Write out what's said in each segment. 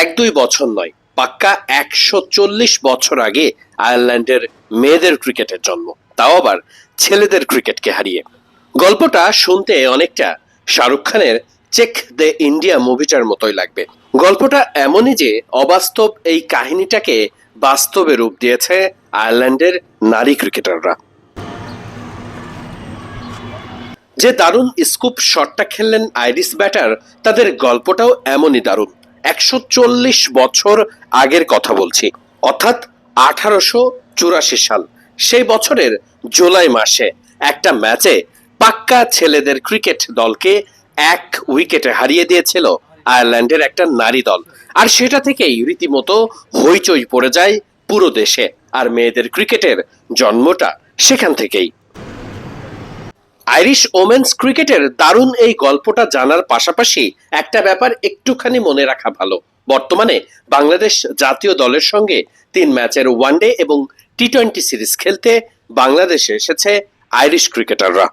এক দুই বছর নয়, পাক্কা একশো চল্লিশ বছর আগে আয়ারল্যান্ডের মেয়েদের ক্রিকেটের জন্ম। তাও আবার ছেলেদের ক্রিকেটকে হারিয়ে। গল্পটা শুনতে অনেকটা শাহরুখ খানের চেক দ্য ইন্ডিয়া মুভিটার মতোই লাগবে। গল্পটা এমনই যে অবাস্তব এই কাহিনীটাকে বাস্তবে রূপ দিয়েছে আয়ারল্যান্ডের নারী ক্রিকেটাররা। যে দারুণ স্কুপ শটটা খেললেন আইরিস ব্যাটার, তাদের গল্পটাও এমনই দারুণ। একশো চল্লিশ বছর আগের কথা বলছি, অর্থাৎ আঠারোশো চুরাশি সাল। সেই বছরের জুলাই মাসে একটা ম্যাচে পাক্কা ছেলেদের ক্রিকেট দলকে এক উইকেটে হারিয়ে দিয়েছিল আয়ারল্যান্ডের একটা নারী দল। আর সেটা থেকেই রীতিমতো হইচই পড়ে যায় পুরো দেশে। আর মেয়েদের ক্রিকেটের জন্মটা সেখান থেকেই। আইরিশ ওমেন্স ক্রিকেটের দারুণ এই গল্পটা জানার পাশাপাশি একটা ব্যাপার একটুখানি মনে রাখা ভালো। বর্তমানে বাংলাদেশ জাতীয় দলের সঙ্গে তিন ম্যাচের ওয়ানডে এবং টি টোয়েন্টি সিরিজ খেলতে বাংলাদেশে এসেছে আইরিশ ক্রিকেটাররা।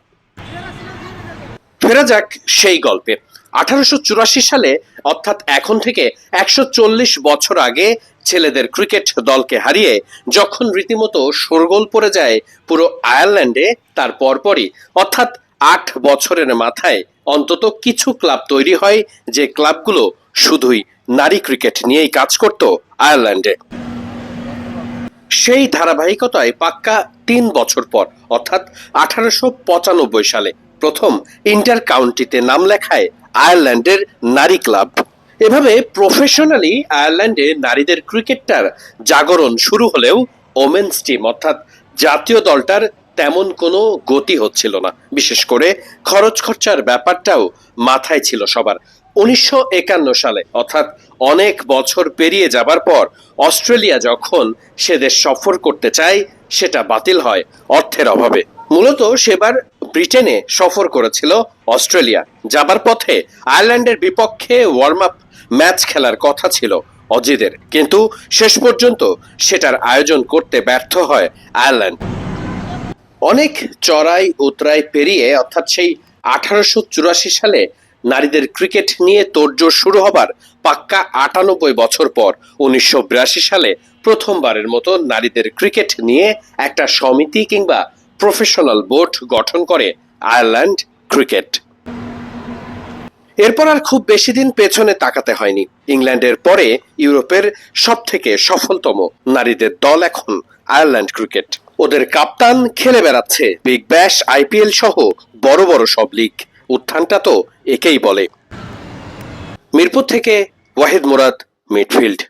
ফেরা যাক সেই গল্পে। আঠারোশো চুরাশি সালে, অর্থাৎ এখন থেকে একশো চল্লিশ বছর আগে ছেলেদের ক্রিকেট দলকে হারিয়ে যখন রীতিমতো শোরগোল পড়ে যায় পুরো আয়ারল্যান্ডে, তার পরপরই। অর্থাৎ আট বছরের মাথায় অন্তত কিছু ক্লাব তৈরি হয় যে ক্লাবগুলো শুধুই নারী ক্রিকেট নিয়েই কাজ করত আয়ারল্যান্ডে। সেই ধারাবাহিকতায় পাক্কা তিন বছর পর, অর্থাৎ আঠারোশো পঁচানব্বই সালে প্রথম ইন্টার কাউন্টিতে নাম লেখায় আয়ারল্যান্ডের নারী ক্লাব। এভাবে প্রফেশনালি আয়ারল্যান্ডে নারীদের ক্রিকেটটার জাগরণ শুরু হলেও ওমেন্স টিম অর্থাৎ জাতীয় দলটার তেমন কোনো গতি হচ্ছিল না। বিশেষ করে খরচ খরচার ব্যাপারটাও মাথায় ছিল সবার। উনিশশো একান্ন সালে, অর্থাৎ অনেক বছর পেরিয়ে যাবার পর অস্ট্রেলিয়া যখন সে দেশ সফর করতে চায়, সেটা বাতিল হয় অর্থের অভাবে। মূলত সেবার ব্রিটেনে সফর করেছিল অস্ট্রেলিয়া। যাবার পথে আয়ারল্যান্ডের বিপক্ষে ওয়ার্ম আপ ম্যাচ খেলার কথা ছিল অজিদের। কিন্তু শেষ পর্যন্ত সেটার আয়োজন করতে ব্যর্থ হয় আয়ারল্যান্ড। অনেক চড়াই উতরাই পেরিয়ে অর্থাৎ সেই আঠারোশো চুরাশি সালে নারীদের ক্রিকেট নিয়ে তোড়জোড় শুরু হবার পাক্কা আটানব্বই বছর পর উনিশশো বিরাশি সালে প্রথমবারের মতো নারীদের ক্রিকেট নিয়ে একটা সমিতি কিংবা প্রফেশনাল বোর্ড গঠন করে আয়ারল্যান্ড ক্রিকেট এরপর আর খুব বেশি দিন পেছনে তাকাতে হয়নি। ইংল্যান্ডের পরে ইউরোপের সব থেকে সফলতম নারীদের দল এখন আয়ারল্যান্ড ক্রিকেট ওদের কাপ্তান খেলে বেড়াচ্ছে বিগ ব্যাশ আইপিএল সহ বড় বড় সব লিগ। উত্থানটা তো একেই বলে। মিরপুর থেকে ওয়াহিদ মুরাদ মিডফিল্ড